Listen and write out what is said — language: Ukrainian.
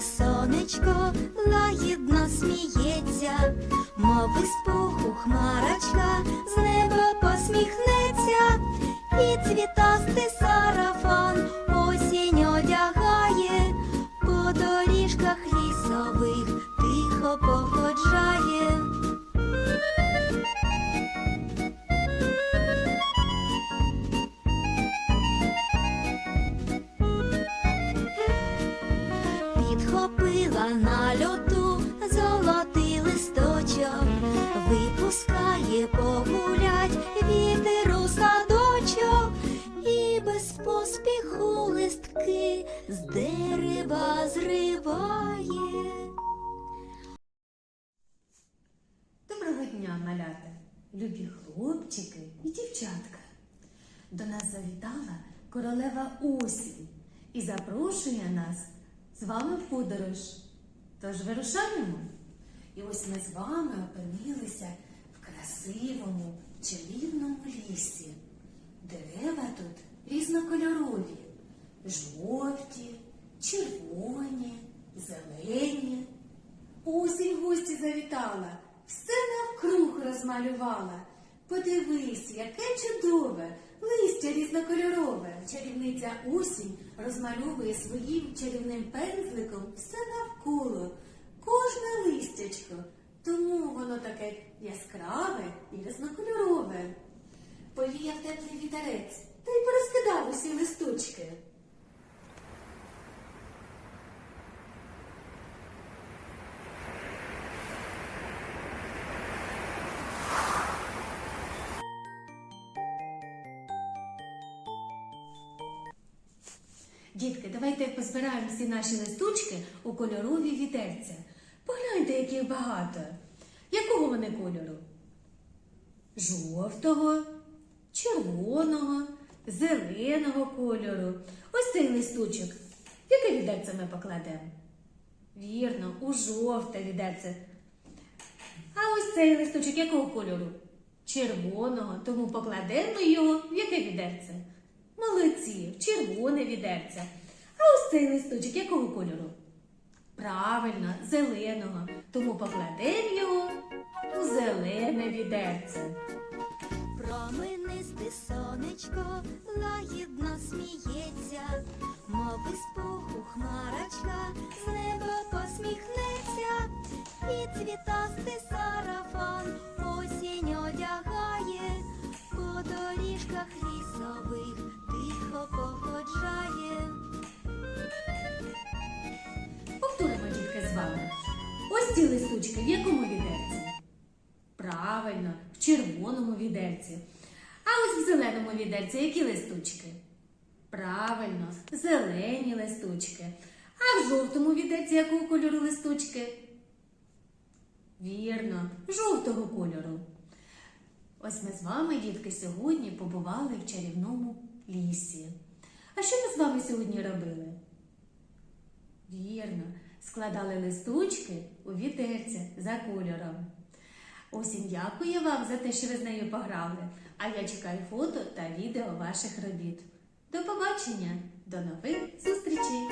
Сонечко лагідно сміється, мов із пуху хмарочка з неба посміхнеться, і цвітасти сарафан Підхопила на льоту золотий листочок, випускає погулять вітер у садочок, і без поспіху листки з дерева зриває. Доброго дня, малята, любі хлопчики і дівчатка. До нас завітала королева осінь і запрошує нас з вами в подорож. Тож вирушаємо. І ось ми з вами опинилися в красивому чарівному лісі. Дерева тут різнокольорові, жовті, червоні, зелені. Осінь гості завітала, все навкруг розмалювала. Подивись, яке чудове, листя різнокольорове. Чарівниця осінь розмальовує своїм чарівним пензликом все навколо, кожне листячко. Тому воно таке яскраве і різнокольорове. Повіяв теплий вітерець та й порозкидав усі листочки. Дітки, давайте позбираємо всі наші листочки у кольорові відерця. Погляньте, яких багато. Якого вони кольору? Жовтого, червоного, зеленого кольору. Ось цей листочок. Яке відерце ми покладемо? Вірно, у жовте відерце. А ось цей листочок якого кольору? Червоного, тому покладемо його в яке відерце? Молодці, червоне відерце. А ось цей листочок якого кольору? Правильно, зеленого. Тому покладемо його у зелене відерце. Променисте сонечко лагідно сміється, мов із пуху хмарочка з неба посміхнеться, і цвітастий сарафан ці листочки в якому відерці? Правильно, в червоному відерці. А ось в зеленому відерці які листочки? Правильно, зелені листочки. А в жовтому відерці якого кольору листочки? Вірно, жовтого кольору. Ось ми з вами, дітки, сьогодні побували в чарівному лісі. А що ми з вами сьогодні робили? Вірно, складали листочки у вітерця за кольором. Осінь дякую вам за те, що ви з нею пограли, а я чекаю фото та відео ваших робіт. До побачення, до нових зустрічей!